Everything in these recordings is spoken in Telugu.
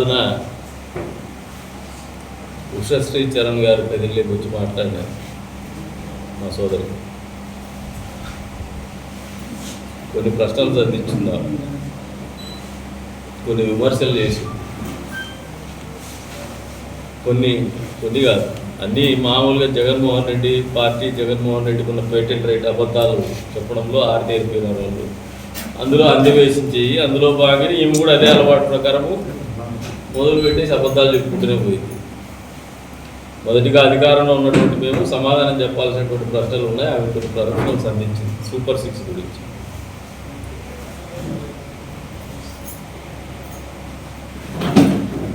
రోజున ఉషశ్రీ చరణ్ గారు కదిలికి వచ్చి మాట్లాడినారు. మా సోదరి కొన్ని ప్రశ్నలు సంధించిందా కొన్ని విమర్శలు చేసి. కొన్ని కొన్ని కాదు. అన్నీ మామూలుగా జగన్మోహన్ రెడ్డి పార్టీ జగన్మోహన్ రెడ్డికి ఉన్న పేటెంట్ రైట్ అబద్ధాలు చెప్పడంలో ఆరితేరిపోయినారు వాళ్ళు అందులో అందివేశం అందులో భాగంగా ఈమె కూడా అదే అలవాటు ప్రకారము మొదలు పెట్టేసి అబద్ధాలు చెప్పుకుంటూనే పోయింది. మొదటిగా అధికారంలో ఉన్నటువంటి మేము సమాధానం చెప్పాల్సినటువంటి ప్రశ్నలు ఉన్నాయి అవి కొన్ని ప్రశ్నలు సంధించింది. సూపర్ సిక్స్ గురించి.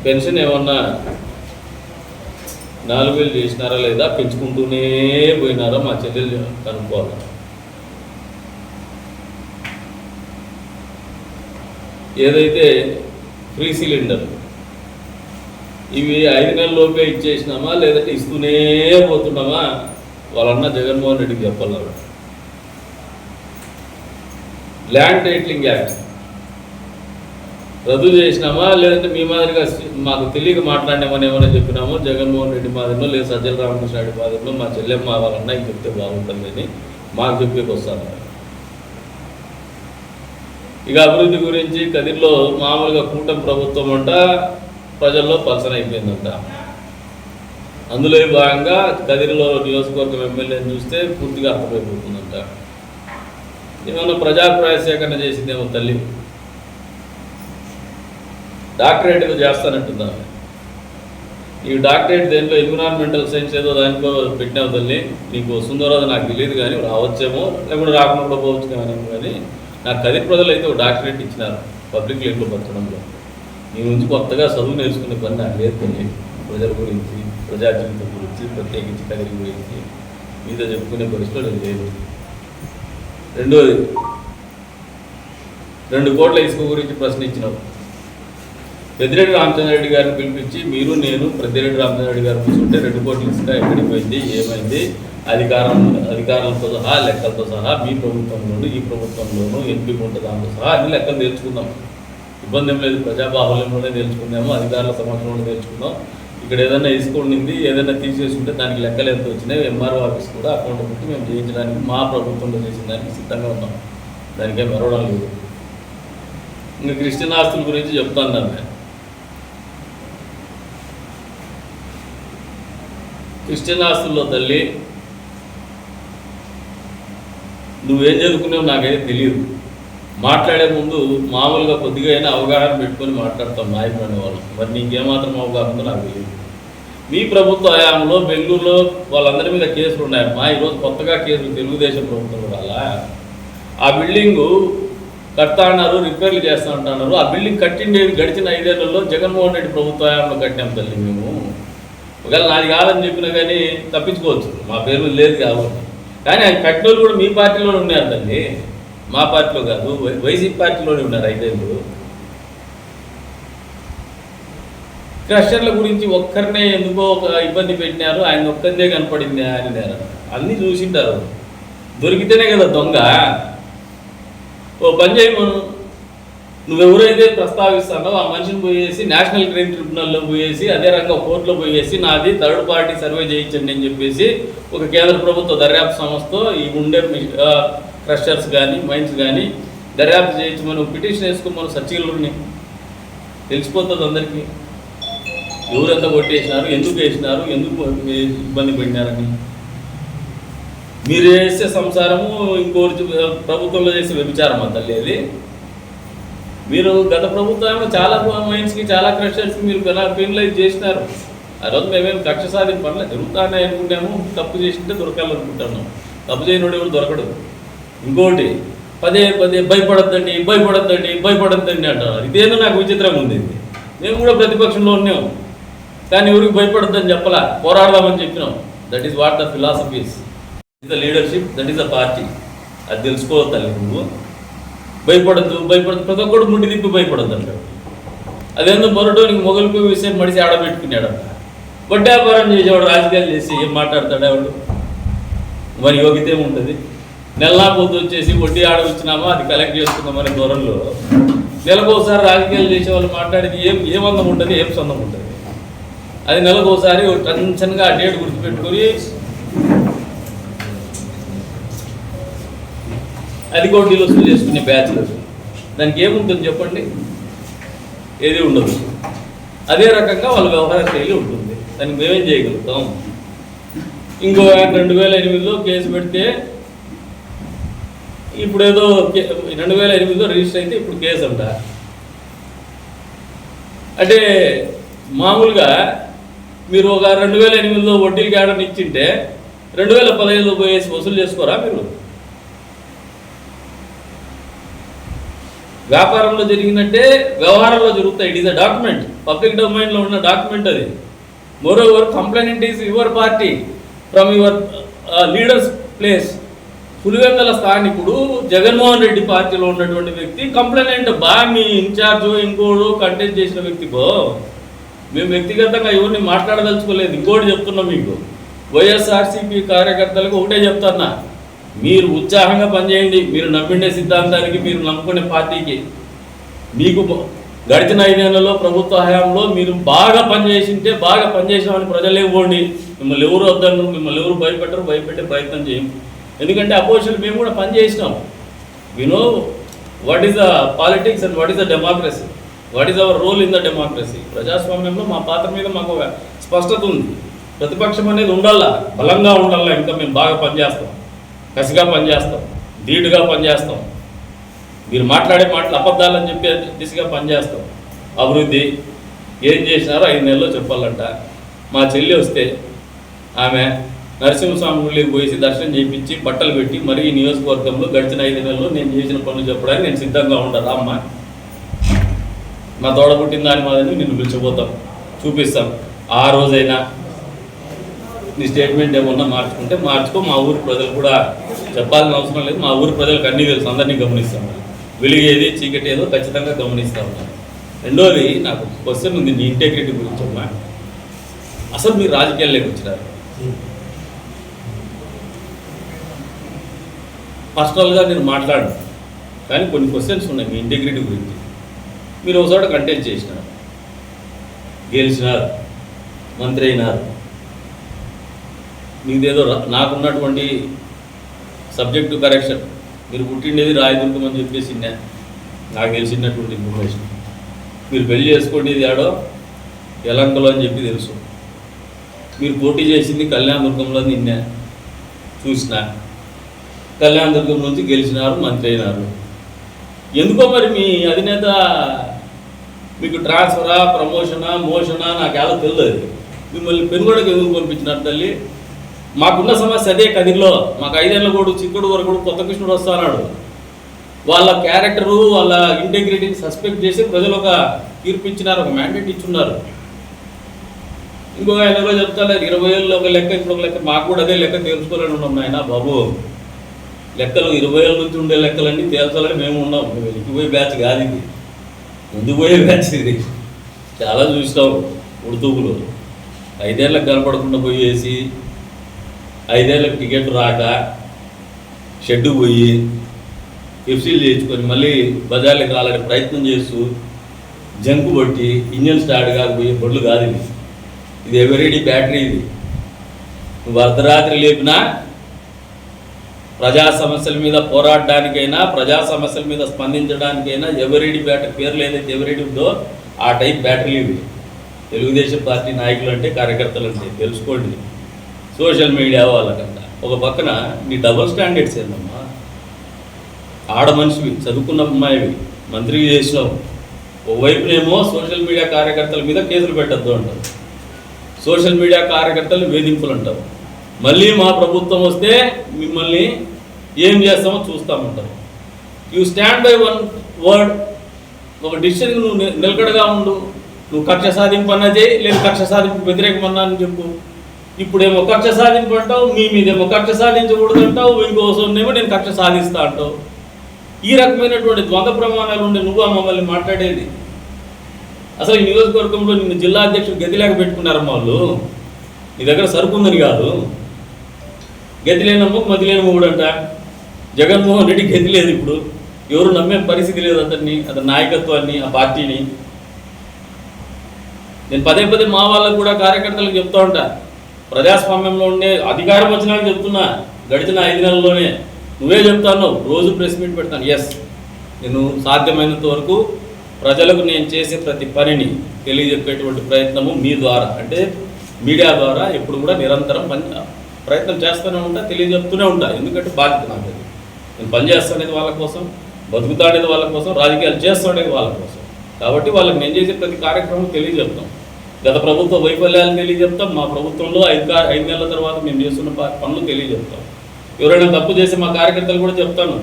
పెన్షన్ ఏమన్నా నాలుగు వేలు చేసినారా లేదా పెంచుకుంటూనే పోయినారా? మా చెల్లెలు కనుక్కోవాలి. ఏదైతే ఫ్రీ సిలిండర్ ఇవి ఐదు నెలల్లోపే ఇచ్చేసినామా లేదంటే ఇస్తూనే పోతున్నామా వాళ్ళన్న జగన్మోహన్ రెడ్డికి చెప్పాలి ల్యాండ్ టైట్లింగ్ యాక్ట్ రద్దు చేసినామా లేదంటే మీ మాదిరిగా మాకు తెలియక మాట్లాడినామని ఏమైనా చెప్పినామో? జగన్మోహన్ రెడ్డి మాదిరిలో లేదా సజ్జల రామకృష్ణ రెడ్డి మాదిరిలో మా చెల్లెమ్మ వాళ్ళన్న చెప్తే చెప్తే బాగుంటుందని మాకు చెప్పేకి వస్తాను. ఇక అభివృద్ధి గురించి కదిర్లో మామూలుగా కూటమి ప్రభుత్వం అంట ప్రజల్లో పలసన అయిపోయిందంట. అందులో భాగంగా కదిరిలో నియోజకవర్గం ఎమ్మెల్యేని చూస్తే పూర్తిగా అర్థమైపోతుందంట. ఏమన్నా ప్రజాభిప్రాయ సేకరణ చేసిందేమో తల్లి. డాక్టరేట్ ఏదో చేస్తానంటుందా ఈ డాక్టరేట్ దేంట్లో ఎన్విరాన్మెంటల్ సైన్స్ ఏదో దానికో పెట్టినావు తల్లి. నీకు వస్తుందో రాదో నాకు తెలియదు కానీ రావచ్చేమో లేకుండా రాకుండా పోవచ్చు కానీ కానీ నాకు కదిరి ప్రజలు అయితే ఒక డాక్టరేట్ ఇచ్చినారు పబ్లిక్ లైఫ్లో పట్టడంలో నీ నుంచి కొత్తగా చదువు నేర్చుకునే పని నాకు లేదు ప్రజల గురించి ప్రజా జీవితం గురించి ప్రత్యేకించి కదిరి గురించి మీతో చెప్పుకునే పరిస్థితిలో నేను లేదు. రెండోది రెండు కోట్ల ఇసుక గురించి ప్రశ్నించినావు. పెద్దిరెడ్డి రామచంద్రరెడ్డి గారిని పిలిపించి మీరు నేను పెద్దిరెడ్డి రామచంద్రరెడ్డి గారు కూర్చుంటే రెండు కోట్ల ఇసుక ఎక్కడికి పోయింది ఏమైంది? అధికారం అధికారులతో సహా లెక్కలతో సహా మీ ప్రభుత్వంలోను ఈ ప్రభుత్వంలోను ఎంపీ ఉంటుందాంతో దాంతో సహా అన్ని లెక్కలు నేర్చుకుందాం. ఇబ్బంది ఏం లేదు ప్రజాబాహుల్యంలోనే నేర్చుకుందాము అధికారుల సమక్షంలోనే నేర్చుకుందాం ఇక్కడ ఏదైనా ఇసుక ఏదైనా తీసేసి ఉంటే దానికి లెక్కలు ఎంత వచ్చినాయి ఎంఆర్ఓ ఆఫీస్ కూడా అకౌంట్ పెట్టి మేము చేయించడానికి మా ప్రభుత్వంలో చేసిన దానికి సిద్ధంగా ఉన్నాం. దానికేం మెరవడం లేదు. ఇంకా క్రిస్టియన్ ఆస్తుల గురించి చెప్తాను నేను. క్రిస్టియన్ ఆస్తుల్లో తల్లి నువ్వేం చదువుకున్నావు నాకైతే తెలియదు మాట్లాడే ముందు మామూలుగా కొద్దిగా అయినా అవగాహన పెట్టుకొని మాట్లాడతాం నాయకులు వాళ్ళు. మరి నీకేమాత్రం అవగాహన నాకు తెలియదు మీ ప్రభుత్వ హయాంలో బెంగళూరులో వాళ్ళందరి మీద కేసులు ఉన్నాయమ్మా. ఈరోజు కొత్తగా కేసులు తెలుగుదేశం ప్రభుత్వం కూడా ఆ బిల్డింగు కడతా అన్నారు రిపేర్లు చేస్తా అంటున్నారు ఆ బిల్డింగ్ కట్టిండేది గడిచిన ఐదేళ్ళలో జగన్మోహన్ రెడ్డి ప్రభుత్వ హయాంలో కట్టాం తల్లి మేము. ఒకవేళ నాది కాదని చెప్పినా కానీ తప్పించుకోవచ్చు. మా పేరు లేదు కాబట్టి. కానీ అది కట్టినోళ్ళు కూడా మీ పార్టీలోనే ఉన్నారు తల్లి మా పార్టీలో కాదు. వైసీపీ పార్టీలోనే ఉన్నారు ఐదేళ్ళు క్రషర్ల గురించి ఒక్కరినే ఎందుకో ఒక ఇబ్బంది పెట్టినారు. ఆయన ఒక్కరిదే కనపడింది అని అన్నీ చూసింటారు. దొరికితేనే కదా దొంగ. ఓ పని చేయమను నువ్వెవరైతే ప్రస్తావిస్తానో ఆ మనిషిని పోయేసి నేషనల్ క్రైమ్ ట్రిబ్యునల్లో పోయేసి అదే రంగం కోర్టులో పోయేసి నాది థర్డ్ పార్టీ సర్వే చేయించండి అని చెప్పేసి ఒక కేంద్ర ప్రభుత్వ దర్యాప్తు సంస్థ ఈ ఉండే క్రషర్స్ కానీ మైన్స్ కానీ దర్యాప్తు చేయించి మనం పిటిషన్ వేసుకోమని సచివులని తెలిసిపోతుంది అందరికీ. ఎవరెంత కొట్టేసినారు ఎందుకు వేసినారు ఎందుకు ఇబ్బంది పడినారని. మీరు చేసే సంసారము ఇంకోటి ప్రభుత్వంలో చేసే వ్యభిచారం తల్లి మీరు గత ప్రభుత్వంలో చాలా మైన్స్కి చాలా క్రషర్స్కి మీరు పెనలైజ్ చేసినారు. ఆ రోజు మేమేం కక్ష సాధింపు పనులు జరుగుతానే అనుకుంటాము తప్పు చేసింటే దొరకాలనుకుంటాను తప్పు చేయనోడు ఎవరు దొరకడు. ఇంకోటి పదే పదే భయపడద్దండి భయపడద్దండి భయపడద్దండి అంటారు. ఇదేదో నాకు విచిత్రంగా ఉంది. మేము కూడా ప్రతిపక్షంలో ఉన్నాం. కానీ ఎవరికి భయపడద్దని చెప్పలా? పోరాడదామని చెప్పినాం. That is what the philosophies is the leadership that is the party అది తెలుసుకో తల్లి నువ్వు. భయపడద్దు భయపడద్దు. ప్రతి ఒక్కడు ముండి తిప్పి భయపడద్దు అంటాడు అదేందో మొరటోనికి మొగలిపోయి విషయం మడిసి ఆడబెట్టుకున్నాడంట అంట. వ్యాపారం చేసేవాడు రాజకీయాలు చేసి ఏం మాట్లాడతాడు ఎవడు? మరి యోగ్యత ఏముంటుంది? నెలలా పొద్దు వచ్చేసి వడ్డీ ఆడ వచ్చినామా అది కలెక్ట్ చేసుకుందామనే దూరంలో నెలకు ఒకసారి రాజకీయాలు చేసే వాళ్ళు మాట్లాడేది ఏం ఏం అందం ఉంటుంది ఏం సొందం ఉంటుంది? అది నెలకు ఒకసారి టెన్షన్గా ఆ డేట్ గుర్తుపెట్టుకొని అది కూడా వసూలు చేసుకునే బ్యాచ్లర్ దానికి ఏముంటుంది చెప్పండి? ఏది ఉండదు. అదే రకంగా వాళ్ళ వ్యవహార శైలి ఉంటుంది. దానికి మేమేం చేయగలుగుతాం? ఇంకో రెండు వేల ఎనిమిదిలో కేసు పెడితే ఇప్పుడు ఏదో రెండు వేల ఎనిమిదిలో రిజిస్టర్ అయితే ఇప్పుడు కేసు అంట. అంటే మామూలుగా మీరు ఒక రెండు వేల ఎనిమిదిలో వడ్డీకి ఆడని ఇచ్చింటే రెండు వేల పదహైదులో పోయేసి వసూలు చేసుకోరా మీరు? వ్యాపారంలో జరిగినట్టే వ్యవహారంలో జరుగుతాయి. It is a document public డొమైన్లో ఉన్న డాక్యుమెంట్ అది. More over complaint is your party from your leaders place Pulivendula స్థానికుడు Jaganmohan Reddy పార్టీలో ఉన్నటువంటి వ్యక్తి కంప్లైంట్ బా మీ ఇన్ఛార్జ్ ఇంకోడు కంటెంట్ చేసిన వ్యక్తి బో. మేము వ్యక్తిగతంగా ఎవరిని మాట్లాడదలుచుకోలేదు. ఇంకోటి చెప్తున్నాం మీకు. వైఎస్ఆర్సీపీ కార్యకర్తలకు ఒకటే చెప్తున్నా. మీరు ఉత్సాహంగా పనిచేయండి. మీరు నమ్మిండే సిద్ధాంతానికి మీరు నమ్ముకునే పార్టీకి. మీకు గడిచిన ఐదేళ్ళలో ప్రభుత్వ హయాంలో మీరు బాగా పనిచేసింటే బాగా పనిచేసామని ప్రజలే ఇవ్వండి మిమ్మల్ని ఎవరు వద్దన్నారు? మిమ్మల్ని ఎవరు భయపెట్టరు? భయపెట్టే ప్రయత్నం చేయండి. ఎందుకంటే అపోజిషన్ మేము కూడా పనిచేసినాం we know what is the politics and what is the democracy what is our role in the democracy ప్రజాస్వామ్యంలో మా పాత్ర మీద మాకు ఒక స్పష్టత ఉంది. ప్రతిపక్షం అనేది ఉండాలా? బలంగా ఉండాలా? ఇంకా మేము బాగా పనిచేస్తాం. కసిగా పనిచేస్తాం. ధీటుగా పనిచేస్తాం. మీరు మాట్లాడే మాటలు అబద్ధాలని చెప్పి దిశగా పనిచేస్తాం. అభివృద్ధి ఏం చేసినారో ఐదు నెలల్లో చెప్పాలంట. మా చెల్లి వస్తే ఆమె నరసింహస్వామి గుళ్ళకి పోయేసి దర్శనం చేయించి బట్టలు పెట్టి మరి ఈ నియోజకవర్గంలో గడిచిన ఐదు నెలల్లో నేను చేసిన పనులు చెప్పడానికి నేను సిద్ధంగా ఉండదు అమ్మ మా తోడ పుట్టిన దాని మాదిరి నిన్ను పిలిచిపోతాం చూపిస్తాం. ఆ రోజైనా నీ స్టేట్మెంట్ ఏమన్నా మార్చుకుంటే మార్చుకో. మా ఊరి ప్రజలు కూడా చెప్పాల్సిన అవసరం లేదు. మా ఊరి ప్రజలకు అన్నీ తెలుసు. అందరినీ గమనిస్తాం. వెలిగేది చీకటి ఏదో ఖచ్చితంగా గమనిస్తా. ఉన్నాను రెండోది నాకు క్వశ్చన్ ఉంది. నీ ఇంటెగ్రిటీ గురించి అమ్మా. అసలు మీరు రాజకీయాల్లోకి వచ్చినారు? పర్సనల్గా నేను మాట్లాడను. కానీ కొన్ని క్వశ్చన్స్ ఉన్నాయి మీ ఇంటిగ్రిటీ గురించి. మీరు ఒకసారి కంటెంట్ చేసినారు. గెలిచినారు. మంత్రి అయినారు. మీదేదో రా- నాకున్నటువంటి సబ్జెక్టు కరెక్షన్ మీరు పుట్టిండేది రాయదుర్గం అని చెప్పేసి నాకు తెలిసినటువంటి ఇన్ఫర్మేషన్ మీరు పెళ్ళి చేసుకునేది ఆడో ఎలంకలో అని చెప్పి తెలుసు. మీరు పోటీ చేసింది కళ్యాణదుర్గంలో నిన్న. చూసిన. కళ్యాణదుర్గం నుంచి గెలిచినారు మంత్రి అయినారు. ఎందుకో మరి మీ అధినేత మీకు ట్రాన్స్ఫరా ప్రమోషనా మోషనా నాకు ఎలా తెలియదు. మిమ్మల్ని పెనుగొడకు ఎందుకు పంపించినారు తల్లి? మాకున్న సమస్య అదే కదిలో మాకు ఐదేళ్ళ కూడా చిక్కుడు వరకు కొత్త కృష్ణుడు వస్తున్నాడు వాళ్ళ క్యారెక్టరు వాళ్ళ ఇంటెగ్రిటీని సస్పెక్ట్ చేసి ప్రజలు ఒక తీర్పు ఇచ్చినారు ఒక మ్యాండేట్ ఇచ్చున్నారు. ఇంకొక ఆయన ఎవరో చెప్తారు ఇరవై ఏళ్ళు ఒక లెక్క ఇప్పుడు ఒక లెక్క. మాకు కూడా అదే లెక్క తెలుసుకోవాలని ఉన్నాం నాయన బాబు. లెక్కలు ఇరవై ఏళ్ళ నుంచి ఉండే లెక్కలన్నీ తేల్చాలని మేము ఉన్నాం. మేము వెళ్ళిపోయే బ్యాచ్ కాదు ఇది. ముందు పోయే బ్యాచ్ ఇది. చాలా చూసినాం ఉడుతూపులు. ఐదేళ్ళకి కనపడకుండా పోయేసి ఐదేళ్ళకి టికెట్ రాక షెడ్డు పోయి ఎఫ్సీలు చేయించుకొని మళ్ళీ బజార్లకు రాలని ప్రయత్నం చేస్తూ జంకు పట్టి ఇంజన్ స్టార్ట్ కాకపోయే బొడ్లు కాదు ఇది. ఇది ఎవరెడీ బ్యాటరీ ఇది. నువ్వు అర్ధరాత్రి లేపినా ప్రజా సమస్యల మీద పోరాడడానికైనా ప్రజా సమస్యల మీద స్పందించడానికైనా ఎవరెడ్డి బ్యాటరీ పేర్లు ఏదైతే ఎవరెడ్డి ఉందో ఆ టైప్ బ్యాటరీలు ఇవి. తెలుగుదేశం పార్టీ నాయకులు అంటే కార్యకర్తలు అంటే తెలుసుకోండి. సోషల్ మీడియా వాళ్ళకంట. ఒక పక్కన నీ డబుల్ స్టాండర్డ్స్ ఏందమ్మా? ఆడ మనిషివి చదువుకున్న అమ్మాయివి మంత్రికి చేసినావు. ఓవైపునేమో సోషల్ మీడియా కార్యకర్తల మీద కేసులు పెట్టద్దు అంటారు. సోషల్ మీడియా కార్యకర్తలు వేధింపులు అంటారు. మళ్ళీ మా ప్రభుత్వం వస్తే మిమ్మల్ని ఏం చేస్తామో చూస్తామంటారు. You stand by one word ఒక డిసిషన్ నువ్వు నిలకడగా ఉండు. నువ్వు కక్ష సాధింపు అన్నా చేయి లేదు కక్ష సాధింపు వ్యతిరేకమన్నా అని చెప్పు. ఇప్పుడేమో కక్ష సాధింపు అంటావు మీ మీదేమో కక్ష సాధించకూడదు అంటావు ఇంకోసోనేమో నేను కక్ష సాధిస్తా అంటావు. ఈ రకమైనటువంటి ద్వంద్వ ప్రమాణాలు ఉండే నువ్వు మమ్మల్ని మాట్లాడేది. అసలు ఈ నియోజకవర్గంలో నిన్ను జిల్లా అధ్యక్షుడు గతిలేక పెట్టుకున్నారమ్మ వాళ్ళు. నీ దగ్గర సరుకుందని కాదు. గతి లేనమ్మ మతి మూడు అంట జగన్మోహన్ రెడ్డి గతి లేదు ఇప్పుడు. ఎవరు నమ్మే పరిస్థితి లేదు అతన్ని అతని నాయకత్వాన్ని ఆ పార్టీని. నేను పదే పదే మా వాళ్ళకు కూడా కార్యకర్తలకు చెప్తా ఉంటా. ప్రజాస్వామ్యంలో ఉండే అధికారం వచ్చినాక చెప్తున్నా. గడిచిన ఐదు నెలల్లోనే. నువ్వే చెప్తాను రోజు ప్రెస్ మీట్ పెడతాను. ఎస్ నేను సాధ్యమైనంత వరకు ప్రజలకు నేను చేసే ప్రతి పనిని తెలియజెప్పేటువంటి ప్రయత్నము మీ ద్వారా. అంటే మీడియా ద్వారా ఎప్పుడు కూడా నిరంతరం పని ప్రయత్నం చేస్తూనే ఉంటా తెలియజెప్తూనే ఉంటా. ఎందుకంటే బాధ్యత నాకు నేను పనిచేస్తానేది వాళ్ళ కోసం బతుకుతానేది వాళ్ళ కోసం రాజకీయాలు చేస్తానేది వాళ్ళ కోసం. కాబట్టి వాళ్ళకి నేను చేసే ప్రతి కార్యక్రమం తెలియజెప్తాం. గత ప్రభుత్వ వైఫల్యాలు తెలియజెప్తాం. మా ప్రభుత్వంలో ఐదు ఐదు నెలల తర్వాత మేము చేస్తున్న పనులు తెలియజెప్తాం. ఎవరైనా తప్పు చేసి మా కార్యకర్తలు కూడా చెప్తాను.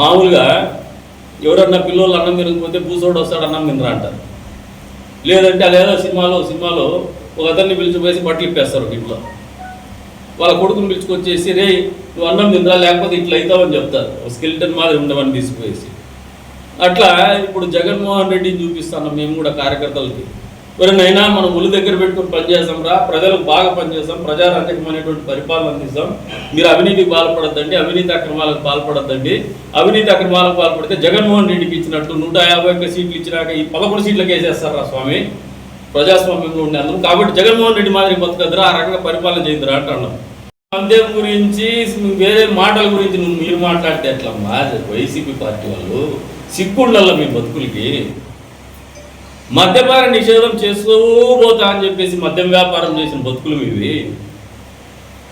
మామూలుగా ఎవరన్నా పిల్లలు అన్నం తినకపోతే పూసోడు వస్తాడు అన్నం తినరా అంటారు. లేదంటే అదేదో సినిమాలో సినిమాలో ఒక అతన్ని పిలిచిపోయేసి బట్టలు ఇప్పేస్తారు ఇంట్లో వాళ్ళ కొడుకుని పిలుచుకొచ్చేసి రే నువ్వు అన్నం తినరా లేకపోతే ఇట్లా అవుతావని చెప్తారు. ఒక స్కెల్టన్ మాదిరి ఉండమని తీసుకుపోయేసి అట్లా ఇప్పుడు జగన్మోహన్ రెడ్డిని చూపిస్తున్నాం మేము కూడా కార్యకర్తలకి. ఎవరినైనా మనం ఒళ్ళు దగ్గర పెట్టుకుని పనిచేస్తాం రా ప్రజలకు బాగా పనిచేస్తాం ప్రజారంజకమైనటువంటి పరిపాలన అందిస్తాం. మీరు అవినీతికి పాల్పడద్దండి అవినీతి అక్రమాలకు పాల్పడద్దండి. అవినీతి అక్రమాలకు పాల్పడితే జగన్మోహన్ రెడ్డికి ఇచ్చినట్టు నూట యాభై ఒక్క సీట్లు ఇచ్చినాక ఈ పదకొండు సీట్లకు వేసేస్తారా స్వామి? ప్రజాస్వామ్యంలో ఉండే అందరం. కాబట్టి జగన్మోహన్ రెడ్డి మాదిరి బతుకద్దురా ఆ రకంగా పరిపాలన చేద్దరా అంటున్నాం మద్యం గురించి వేరే మాటల గురించి నువ్వు మీరు మాట్లాడితే ఎట్లమ్మా? వైసీపీ పార్టీ వాళ్ళు సిగ్గుండల్లా మీ బతుకులకి మద్యపాన నిషేధం చేస్తూ పోతా అని చెప్పేసి మద్యం వ్యాపారం చేసిన బతుకులు మీవి.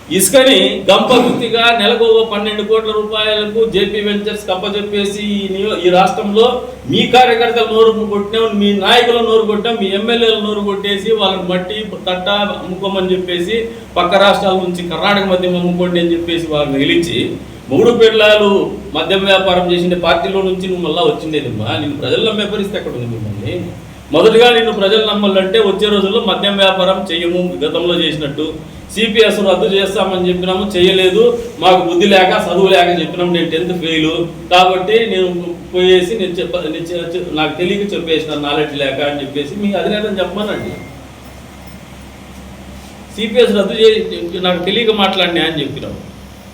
ఇసుకని గంప గుర్తిగా నెలకు పన్నెండు కోట్ల రూపాయలకు జేపీ వెంచర్స్ కప్పచెప్పేసి ఈ ఈ రాష్ట్రంలో మీ కార్యకర్తలు నోరు కొట్టినాం మీ నాయకుల నోరు కొట్టాం మీ ఎమ్మెల్యేల నోరు కొట్టేసి వాళ్ళని మట్టి తట్ట అమ్ముకోమని చెప్పేసి పక్క రాష్ట్రాల నుంచి కర్ణాటక మద్యం అమ్ముకోండి అని చెప్పేసి వాళ్ళని గెలిచి మూడు పిల్లలు మద్యం వ్యాపారం చేసిన పార్టీలో నుంచి నువ్వు మళ్ళీ వచ్చిండేదమ్మా నేను ప్రజల్లో వ్యాపరిస్తే పరిస్థితి ఎక్కడ ఉంది మిమ్మల్ని? మొదటిగా నిన్ను ప్రజలు నమ్మాలంటే వచ్చే రోజుల్లో మద్యం వ్యాపారం చేయము గతంలో చేసినట్టు సిపిఎస్ రద్దు చేస్తామని చెప్పినాము చేయలేదు. మాకు బుద్ధి లేక చదువు లేక చెప్పినాము నేను టెన్త్ ఫెయిల్. కాబట్టి నేను పోయేసి నేను చెప్ప నేను నాకు తెలియక చెప్పేసిన నాలెడ్జ్ లేక అని చెప్పేసి మీ అధినేతను చెప్పమనండి. సిపిఎస్ రద్దు చేసి నాకు తెలియక మాట్లాడినా అని చెప్పినాము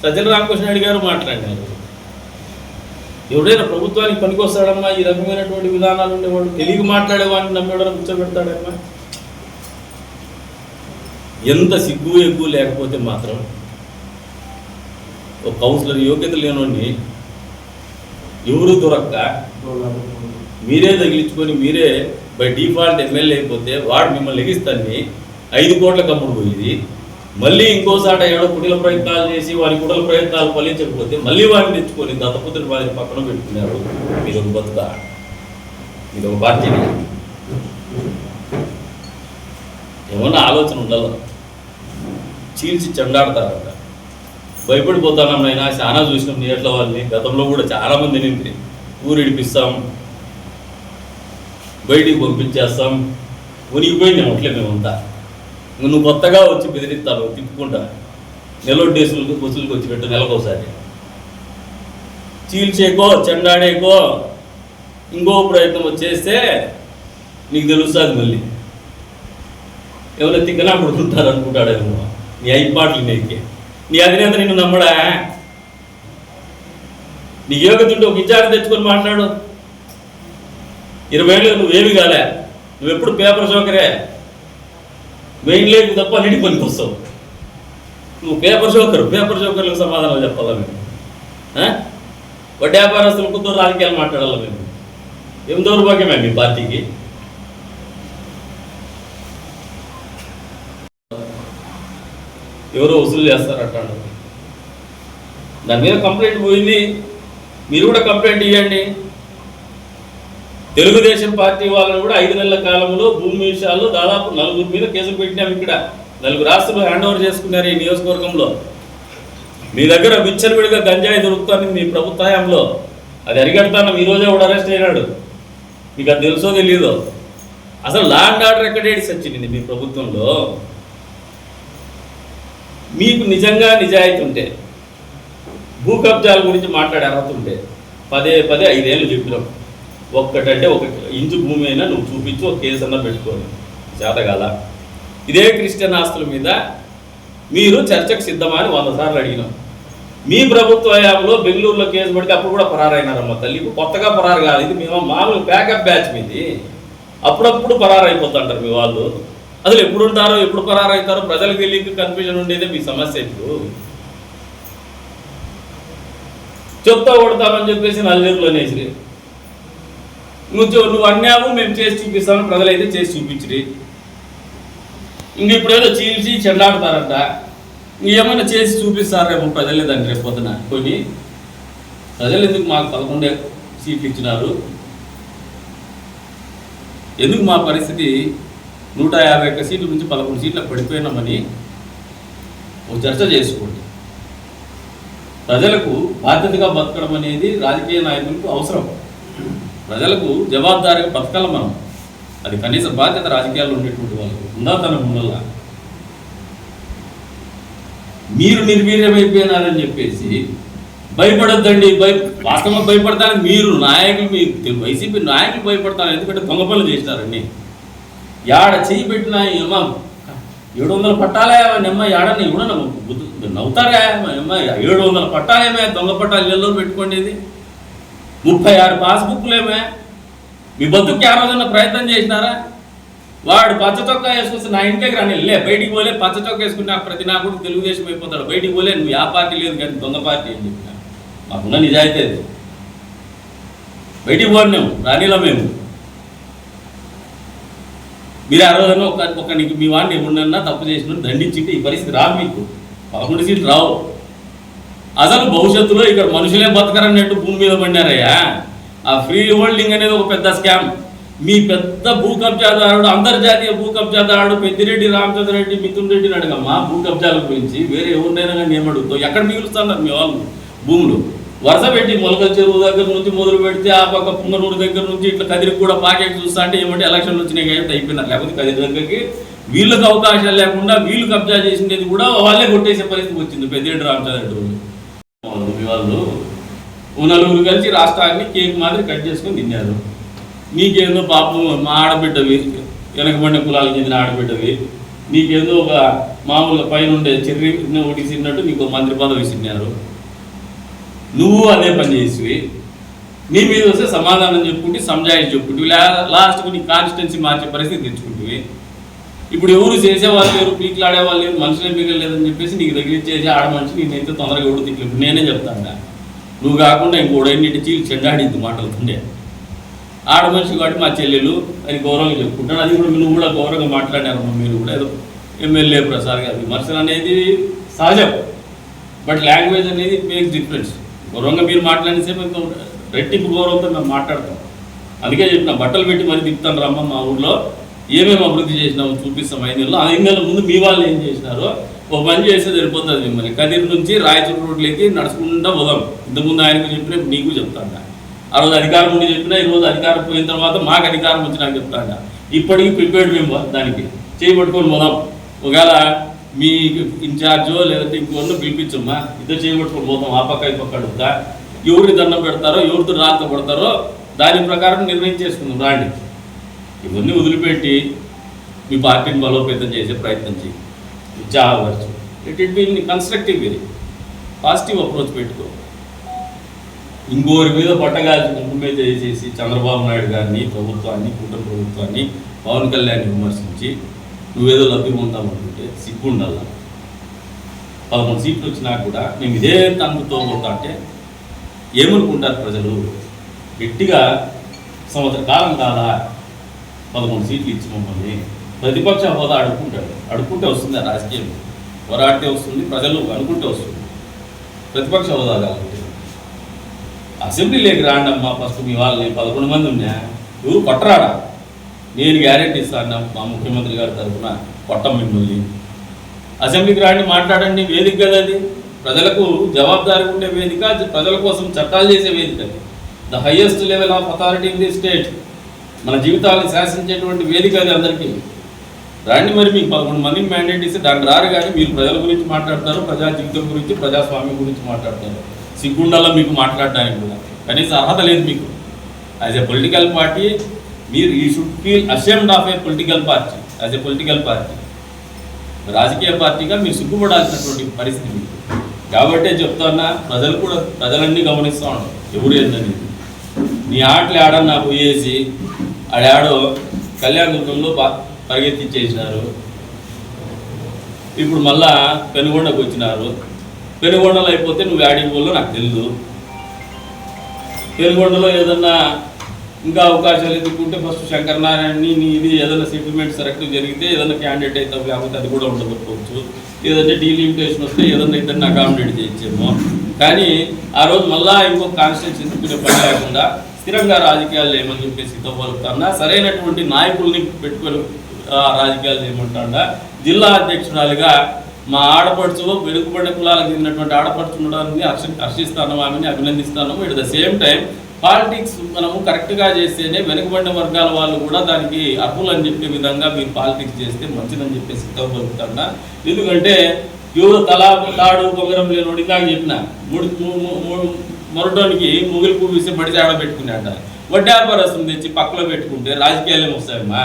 సజ్జల రామకృష్ణ రెడ్డి గారు మాట్లాడినారు ఎవడైనా ప్రభుత్వానికి పనికొస్తాడమ్మా? ఈ రకమైనటువంటి విధానాలు ఉండేవాడు తెలియక మాట్లాడేవాడిని నమ్మేవాడు కూర్చోబెడతాడమ్మా? ఎంత సిగ్గు ఎగ్గు లేకపోతే మాత్రం ఒక కౌన్సిలర్ యోగ్యత లేనోడిని ఎవరు దొరక్క? మీరే తగిలించుకొని మీరే బై డిఫాల్ట్ ఎమ్మెల్యే అయిపోతే వాడు మిమ్మల్ని లెగిస్తాన్ని ఐదు కోట్ల కమ్ముడు పోయింది. మళ్ళీ ఇంకోసాట ఏడో కుటిల ప్రయత్నాలు చేసి వారి కుటల ప్రయత్నాలు ఫలించకపోతే మళ్ళీ వారిని తెచ్చుకొని దత్తపుత్రుడు వారిని పక్కన పెట్టుకున్నారు. మీరు ఒక బతుక. ఇది ఒక పార్టీ. ఏమన్నా ఆలోచన ఉండాలి? చీల్చి చెండాడతారట. భయపడిపోతాను నైనా చాలా చూసినాం నీట్ల వాళ్ళని. గతంలో కూడా చాలామంది నింది. ఊరిడిపిస్తాం. బయటికి పంపించేస్తాం. ఉనికిపోయింది అట్లే మేమంతా. నువ్వు కొత్తగా వచ్చి బెదిరిస్తాను తిప్పుకుంటా. నెలొడ్డేసులకు బస్సులకు వచ్చి పెట్టు నెలకోసారి. చీల్చేకో చెండాడేకో. ఇంకో ప్రయత్నం వచ్చేస్తే నీకు తెలుస్తుంది మళ్ళీ. ఎవరో తిక్కనా పడుతుంటారు అనుకుంటాడేమో నీ ఐదు నీకే నీ అధినేత నిన్ను నమ్మడా నీ యోగ్యత ఉంటే ఒక ఇన్ఛార్జ్ తెచ్చుకొని మాట్లాడు ఇరవై ఏళ్ళు నువ్వేమి కాలే నువ్వెప్పుడు పేపర్ షోకరే మెయిన్ లేదు తప్ప అన్నిటికి పనికి వస్తావు నువ్వు పేపర్ చోకరు పేపర్ షోకర్లకు సమాధానం చెప్పాలా మేము ఆ? వడ్డీ వ్యాపారస్తులకు రాజకీయాలు మాట్లాడాలా మేము ఏం దౌర్భాగ్యమే మీ పార్టీకి ఎవరో వసూలు చేస్తారంటాడు. దాని మీద కంప్లైంట్ పోయింది. మీరు కూడా కంప్లైంట్ ఇవ్వండి తెలుగుదేశం పార్టీ వాళ్ళని కూడా ఐదు నెలల కాలంలో భూమి విషయాల్లో దాదాపు నలుగురు మీద కేసులు పెట్టినాం ఇక్కడ. నలుగురు ఆస్తులు హ్యాండ్ ఓవర్ చేసుకున్నారు ఈ నియోజకవర్గంలో. మీ దగ్గర విచ్చలవిడిగా గంజాయి దొరుకుతుంది మీ ప్రభుత్వ హయాంలో అది అరిగడతాను ఈరోజే కూడా అరెస్ట్ అయినాడు. మీకు అది తెలుసో తెలియదో అసలు లా అండ్ ఆర్డర్ ఎక్కడ ఏడిసి వచ్చింది మీ ప్రభుత్వంలో? మీకు నిజంగా నిజాయితీ ఉంటే భూ కబ్జాల గురించి మాట్లాడే అర్హత ఉంటే పదే పదే ఐదేళ్ళు చెప్పినాం. ఒక్కటంటే ఒక ఇంచు భూమి అయినా నువ్వు చూపించు ఒక కేసు అన్నా పెట్టుకోని. చేతగాల ఇదే క్రిస్టియన్ ఆస్తుల మీద మీరు చర్చకు సిద్ధమా అని వంద సార్లు అడిగినాం. మీ ప్రభుత్వ హయాంలో బెంగళూరులో కేసు పడితే అప్పుడు కూడా పరారైనారమ్మ తల్లి. కొత్తగా పరారు కాదు ఇది మేము మామూలు బ్యాకప్ బ్యాచ్ మీది. అప్పుడప్పుడు పరారైపోతుంటారు మీ వాళ్ళు. అసలు ఎప్పుడు ఉంటారో ఎప్పుడు పరారు అవుతారో ప్రజలకు తెలియక కన్ఫ్యూజన్ ఉండేదే మీ సమస్య ఇప్పుడు. చెప్తా కొడతామని చెప్పేసి నలుగురిలో నేసి నువ్వు నువ్వు అన్యావు మేము చేసి చూపిస్తామని ప్రజలైతే చేసి చూపించిరి. ఇంక ఇప్పుడేదో చీల్చి చెండాడతారంట. ఏమైనా చేసి చూపిస్తారేమో ప్రజలే దాన్ని రేపు పొద్దున కొని ప్రజలు ఎందుకు మాకు పదకొండే సీట్లు ఇచ్చినారు? ఎందుకు మా పరిస్థితి నూట యాభై ఒక్క సీట్ల నుంచి పదకొండు సీట్లకు పడిపోయినామని ఒక చర్చ చేసుకోండి. ప్రజలకు బాధ్యతగా బతకడం అనేది రాజకీయ నాయకులకు అవసరం. ప్రజలకు జవాబుదారీగా బతకాలి మనం. అది కనీస బాధ్యత రాజకీయాల్లో ఉండేటువంటి వాళ్ళకు ఉందాతనం ఉండాల మీరు నిర్వీర్యమైపోయినారని చెప్పేసి భయపడొద్దండి. భయ వాస్తవంగా భయపడతానికి మీరు నాయకులు మీ వైసీపీ నాయకులు భయపడతారు. ఎందుకంటే దొంగ పనులు చేసినారండి యాడ చెయ్యి పెట్టినా ఏమో ఏడు వందల పట్టాలే నిమ్మ ఏడని ఇవ్వడం నవ్వుతారా ఏమ్మ ఏడు వందల పట్టాలేమే దొంగ పట్టాలు ఇళ్ళలో పెట్టుకోండి ఇది ముప్పై ఆరు పాస్బుక్లేమే మీ బతుకు ఆ రోజున ప్రయత్నం చేసినారా? వాడు పచ్చ చొక్కా వేసుకొస్తే నా ఇంటికి రాని లే బయటికి పోలే పచ్చ చొక్కా వేసుకుంటే ప్రతి నా కూడా తెలుగుదేశం అయిపోతాడు. బయటికి పోలే నువ్వు ఆ పార్టీ లేదు కానీ దొంగ పార్టీ అని చెప్పిన మాకున్న నిజాయితీ బయటికి పోను మేము రానిలో మేము. మీరు ఆ రోజున ఒక ఒక నీకు మీ వాడిని ఏమున్నా తప్పు చేసిన దండించింటే ఈ పరిస్థితి రాదు మీకు. పదకొండు సీట్లు రావు. అసలు భవిష్యత్తులో ఇక్కడ మనుషులే బతకరన్నట్టు భూమి మీద పడినారయ్యా ఆ ఫ్రీ హోల్డింగ్ అనేది ఒక పెద్ద స్కామ్. మీ పెద్ద భూ కబ్జాదారుడు అంతర్జాతీయ భూ కబ్జాదారుడు పెద్దిరెడ్డి రామచంద్ర రెడ్డి మిథున్ రెడ్డిని అడగమ్మా భూ కబ్జాల గురించి. వేరే ఎవరినైనా కానీ ఏమడుగుతావు ఎక్కడ మిగులుస్తున్నారు మీ వాళ్ళు భూములు? వరుస పెట్టి మొలకల చెరువు దగ్గర నుంచి మొదలు పెడితే ఆ పక్క పుంగనూరు దగ్గర నుంచి ఇట్లా కదిరికి కూడా పాకెట్ చూస్తా అంటే ఏమంటే ఎలక్షన్లు వచ్చినాయి కాబట్టి అయిపోయినారు లేకపోతే కదిరి దగ్గరికి వీళ్ళకి అవకాశాలు లేకుండా వీళ్ళు కబ్జా చేసినది కూడా వాళ్ళే కొట్టేసే పరిస్థితి వచ్చింది. పెద్దిరెడ్డి రామచంద్ర వాళ్ళు. వాళ్ళు ఓ నలుగురు కలిసి రాష్ట్రాన్ని కేక్ మాదిరి కట్ చేసుకొని తిన్నారు. నీకేందో పాపం మా ఆడబిడ్డవి వెనకబడిన కులాలకు చెందిన ఆడబిడ్డవి నీకేందో ఒక మామూలుగా పైన ఉండే చెర్రి ఒకటి ఇచ్చినట్టు నీకు మంత్రి పదవి ఇచ్చినారు నువ్వు అదే పని చేసివి. నీ మీద వస్తే సమాధానం చెప్పుకుంటే సంజాయి చెప్పుకుంటే లాస్ట్కు నీ కాన్స్టిట్యున్సీ మార్చే పరిస్థితి తెచ్చుకుంటువి. ఇప్పుడు ఎవరు చేసేవాళ్ళు లేరు పీకులాడే వాళ్ళు లేరు మనుషులే పీకలేదని చెప్పేసి నీకు దగ్గర చేసి ఆడ మనిషి నేను తొందరగా ఎవడు తిట్లు నేనే చెప్తాను నువ్వు కాకుండా ఇంకోడన్నిటి చీలు చెండాడింది మాటలుతుండే ఆడ మనిషి కాబట్టి మా చెల్లెలు అది గౌరవంగా చెప్పుకుంటాను అది కూడా నువ్వు కూడా గౌరవంగా మాట్లాడారమ్మా మీరు కూడా. ఏదో ఎమ్మెల్యే ప్రసాద్ గారు విమర్శలు అనేది సహజం. బట్ లాంగ్వేజ్ అనేది మేక్స్ డిఫరెన్స్ గౌరవంగా మీరు మాట్లాడినసేపు మేము రెట్టింపు గౌరవంతో మేము మాట్లాడతాం. అందుకే చెప్పిన బట్టలు పెట్టి మరి తిప్పుతాను రమ్మ మా ఊర్లో. ఏమేమి అభివృద్ధి చేసినామో చూపిస్తాం ఐదేళ్ళలో ఐదు నెలల ముందు మీ వాళ్ళు ఏం చేసినారో ఒక పని చేస్తే సరిపోతుంది మిమ్మల్ని. కదిరి నుంచి రాయచూరు రోడ్లకి నడుచుకుంటా పోదాం. ఇంతకుముందు ఆయనకు చెప్పిన నీకు చెప్తాను ఆ రోజు అధికారం ఉండి చెప్పినా ఈరోజు అధికారం పోయిన తర్వాత మాకు అధికారం వచ్చి చెప్తాను ఇప్పటికీ ప్రిపేర్డ్ మేము దానికి. చేయబట్టుకొని పోదాం. ఒకవేళ మీ ఇన్ఛార్జో లేదంటే ఇంకోళ్ళు పిలిపించమ్మా ఇద్దరు చేయబట్టుకుని పోతాం ఆ పక్క ఈ పక్క అడుగుతా. ఎవరిని దండం పెడతారో ఎవరితో రాత పడతారో దాని ప్రకారం నిర్ణయం చేసుకుందాం రాండి. ఇవన్నీ వదిలిపెట్టి మీ పార్టీని బలోపేతం చేసే ప్రయత్నం చేయి. ఉత్సాహపరచు ఇట్ ఇట్ బీన్ కన్స్ట్రక్టివ్ ఇది పాజిటివ్ అప్రోచ్ పెట్టుకో. ఇంకోరి మీద పట్టగాల్సి కుంకుమే చేసేసి చంద్రబాబు నాయుడు గారిని ప్రభుత్వాన్ని కుటుంబ ప్రభుత్వాన్ని పవన్ కళ్యాణ్ విమర్శించి నువ్వేదో లబ్ధి పొందాం అనుకుంటే సిగ్గు ఉండాల? పదకొండు సీట్లు వచ్చినా కూడా మేము ఇదే తండ్రితో పోతా అంటే ఏమనుకుంటారు ప్రజలు? గట్టిగా సంవత్సర కాలం కాదా? పదకొండు సీట్లు ఇచ్చి మమ్మల్ని ప్రతిపక్ష హోదా అడుక్కుంటాడు. అడుక్కుంటే వస్తుంది ఆ రాజకీయం. పోరాడితే వస్తుంది ప్రజలు అనుకుంటే వస్తుంది. ప్రతిపక్ష హోదా కాబట్టి అసెంబ్లీలోకి రాండమ్మా ఫస్ట్ మీ వాళ్ళని పదకొండు మంది ఉన్నా. ఎవరు కొట్టరాడా? నేను గ్యారెంటీ ఇస్తాను మా ముఖ్యమంత్రి గారి తరఫున కొట్టం మిమ్మల్ని. అసెంబ్లీకి రాండి మాట్లాడండి వేదిక కదా అది. ప్రజలకు జవాబుదారీ ఉండే వేదిక ప్రజల కోసం చట్టాలు చేసే వేదిక అది. The highest level of authority in the state మన జీవితాలను శాసించేటువంటి వేదిక అది అందరికీ. రాండి మరి మీకు పదకొండు మందిని మ్యాండేట్ ఇస్తే దాన్ని రారు కానీ మీరు ప్రజల గురించి మాట్లాడతారు ప్రజా జీవితం గురించి ప్రజాస్వామ్యం గురించి మాట్లాడతారు. సిగ్గుండాలో మీకు మాట్లాడడానికి కూడా. కనీస అర్హత లేదు మీకు. యాజ్ ఎ పొలిటికల్ పార్టీ మీరు ఈ should feel assembled of a political party as a political party రాజకీయ పార్టీగా మీరు సిగ్గుపడాల్సినటువంటి పరిస్థితి మీకు. కాబట్టే చెప్తున్నా ప్రజలు కూడా ప్రజలన్నీ గమనిస్తూ ఉంటారు ఎవరు ఏందని. నీ ఆటలు ఆడన్నా పోయేసి ఆడాడో కళ్యాణ బా పరిగెత్తించేసినారు ఇప్పుడు మళ్ళా పెనుగొండకు వచ్చినారు. పెనుగొండలో అయిపోతే నువ్వు యాడింగ్ పోలో నాకు తెలియదు పెనుగొండలో ఏదన్నా ఇంకా అవకాశాలు ఎదుర్కొంటే ఫస్ట్ శంకర్ నారాయణని నీ ఇది ఏదైనా సెటిల్మెంట్ సెలెక్ట్ జరిగితే ఏదైనా క్యాండిడేట్ అయితే లేకపోతే అది కూడా ఉండకపోవచ్చు. ఏదంటే డీలిమిటేషన్ వస్తే ఏదన్నా ఇద్దరిని అకామిడేట్ చేయొచ్చేమో కానీ ఆ రోజు మళ్ళా ఇంకో కాన్స్టిట్యూన్సీ ఎదుర్కొనే పని లేకుండా స్థిరంగా రాజకీయాలు ఏమని చెప్పేసి తవ్వలుతున్నా సరైనటువంటి నాయకుల్ని పెట్టుకొని రాజకీయాలు చేయమంటాడా జిల్లా అధ్యక్షురాలిగా మా ఆడపడుచు వెనుకబడిన కులాలకు చెందినటువంటి ఆడపడుచు ఉండడాన్ని హర్ష హర్షిస్తాను ఆమెని అభినందిస్తాను. At the same time politics మనము కరెక్ట్గా చేస్తేనే వెనుకబడిన వర్గాల వాళ్ళు కూడా దానికి అర్హులు అని చెప్పే విధంగా మీరు పాలిటిక్స్ చేస్తే మంచిదని చెప్పేసి తవ్వగలుగుతాను ఎందుకంటే ఎవరు తలా తాడు పొగరం లేనోడు ఇందాక చెప్పిన. మూడు ము- ము- మొరటోనికి ముగిలి పువ్వు ఇస్తే బడి ఆడ పెట్టుకున్నాడ వడ్డాపరసం తెచ్చి పక్కలో పెట్టుకుంటే రాజకీయాలు ఏమొస్తాయమ్మా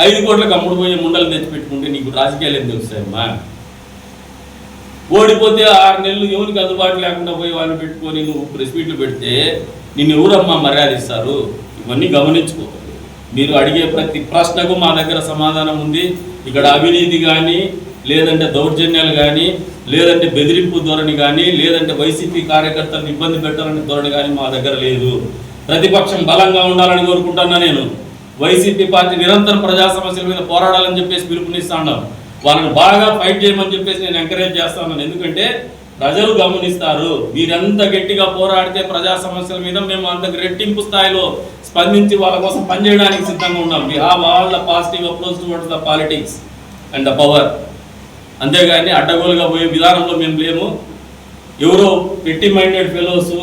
ఐదు కోట్లకు అమ్ముడు పోయే ముండలు తెచ్చి పెట్టుకుంటే నీకు రాజకీయాలు ఏం తెలుస్తాయమ్మా. ఓడిపోతే ఆరు నెలలు ఎవరికి అందుబాటు లేకుండా పోయి వాళ్ళని పెట్టుకొని నువ్వు ప్రెస్ మీట్లు పెడితే నిన్ను ఎవరమ్మా మర్యాద ఇస్తారు ఇవన్నీ గమనించుకో. మీరు అడిగే ప్రతి ప్రశ్నకు మా దగ్గర సమాధానం ఉంది. ఇక్కడ అవినీతి కానీ లేదంటే దౌర్జన్యాలు కానీ లేదంటే బెదిరింపు ధోరణి కానీ లేదంటే వైసీపీ కార్యకర్తలను ఇబ్బంది పెట్టాలనే ధోరణి కానీ మా దగ్గర లేదు. ప్రతిపక్షం బలంగా ఉండాలని కోరుకుంటున్నా నేను. వైసీపీ పార్టీ నిరంతరం ప్రజా సమస్యల మీద పోరాడాలని చెప్పేసి పిలుపునిస్తాను వాళ్ళని బాగా ఫైట్ చేయమని చెప్పేసి నేను ఎంకరేజ్ చేస్తాను. ఎందుకంటే ప్రజలు గమనిస్తారు. మీరెంత గట్టిగా పోరాడితే ప్రజా సమస్యల మీద మేము అంత రెట్టింపు స్థాయిలో స్పందించి వాళ్ళ కోసం పనిచేయడానికి సిద్ధంగా ఉన్నాం. We have all the positive approach towards the politics and the power అంతేగాని అడ్డగోలుగా పోయే విధానంలో మేము లేము. ఎవరో పెట్టి మైండెడ్ ఫెలోస్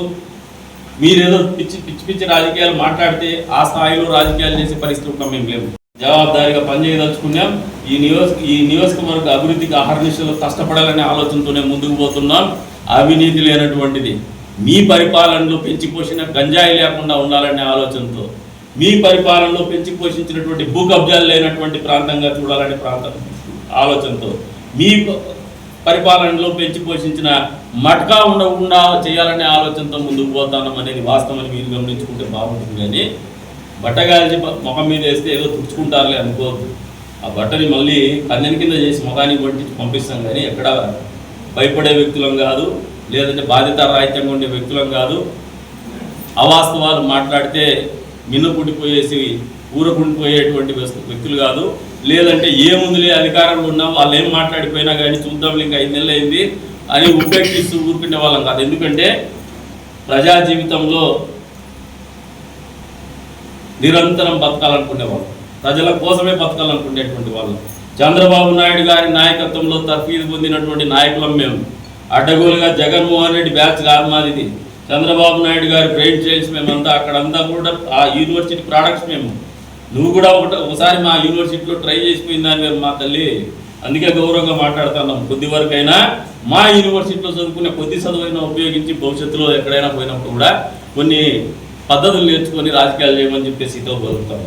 మీరేదో పిచ్చి పిచ్చి పిచ్చి రాజకీయాలు మాట్లాడితే ఆ స్థాయిలో రాజకీయాలు చేసే పరిస్థితి ఉంటాం మేము లేము. జవాబుదారీగా పనిచేయదలుచుకున్నాం. ఈ నియోజక ఈ నియోజకవర్గ అభివృద్ధికి ఆహర్నిశలు కష్టపడాలనే ఆలోచనతోనే ముందుకు పోతున్నాం. అవినీతి లేనటువంటిది. మీ పరిపాలనలో పెంచి పోసిన గంజాయి లేకుండా ఉండాలనే ఆలోచనతో మీ పరిపాలనలో పెంచి పోషించినటువంటి భూ కబ్జాలు లేనటువంటి ప్రాంతంగా చూడాలనే ప్రాంతం ఆలోచనతో మీ పరిపాలనలో పెంచి పోషించిన మట్కా ఉండకుండా చేయాలనే ఆలోచనతో ముందుకు పోతానం అనేది వాస్తవం మీరు గమనించుకుంటే బాగుంటుంది కానీ బట్టగాల్చి ముఖం మీద వేస్తే ఏదో తుడుచుకుంటారులే అనుకోవద్దు. ఆ బట్టని మళ్ళీ కన్నెని కింద చేసి ముఖానికి వంటి పంపిస్తాం కానీ ఎక్కడ భయపడే వ్యక్తులం కాదు లేదంటే బాధ్యత రాహిత్యంగా ఉండే వ్యక్తులం కాదు. అవాస్తవాలు మాట్లాడితే మిన్నపుడిపోయేసి ఊరకుండిపోయేటువంటి వ్యక్తులు కాదు. లేదంటే ఏముందిలే అధికారంలో ఉన్నా వాళ్ళు ఏం మాట్లాడిపోయినా కానీ చూద్దాం ఇంకా ఐదు నెలలు అయింది అని ఉపేక్షిస్తూ ఊరుకునే వాళ్ళం కాదు. ఎందుకంటే ప్రజా జీవితంలో నిరంతరం బతకాలనుకునేవాళ్ళు. ప్రజల కోసమే బతకాలనుకునేటువంటి వాళ్ళు. చంద్రబాబు నాయుడు గారి నాయకత్వంలో తర్ఫీదు పొందినటువంటి నాయకులం మేము. అడ్డగోలుగా జగన్మోహన్ రెడ్డి బ్యాచ్ కాదు మాది చంద్రబాబు నాయుడు గారి బ్రెయిన్ చైల్డ్స్ మేమంతా అక్కడంతా కూడా ఆ యూనివర్సిటీ ప్రోడక్ట్స్ మేము. నువ్వు కూడా ఒకటి ఒకసారి మా యూనివర్సిటీలో ట్రై చేసిపోయిన దాని మా తల్లి అందుకే గౌరవంగా మాట్లాడుతున్నాం. కొద్ది వరకైనా మా యూనివర్సిటీలో చదువుకునే కొద్ది చదువైనా ఉపయోగించి భవిష్యత్తులో ఎక్కడైనా పోయినప్పుడు కూడా కొన్ని పద్ధతులు నేర్చుకొని రాజకీయాలు చేయమని చెప్పేసి ఇతో బతుకుతాం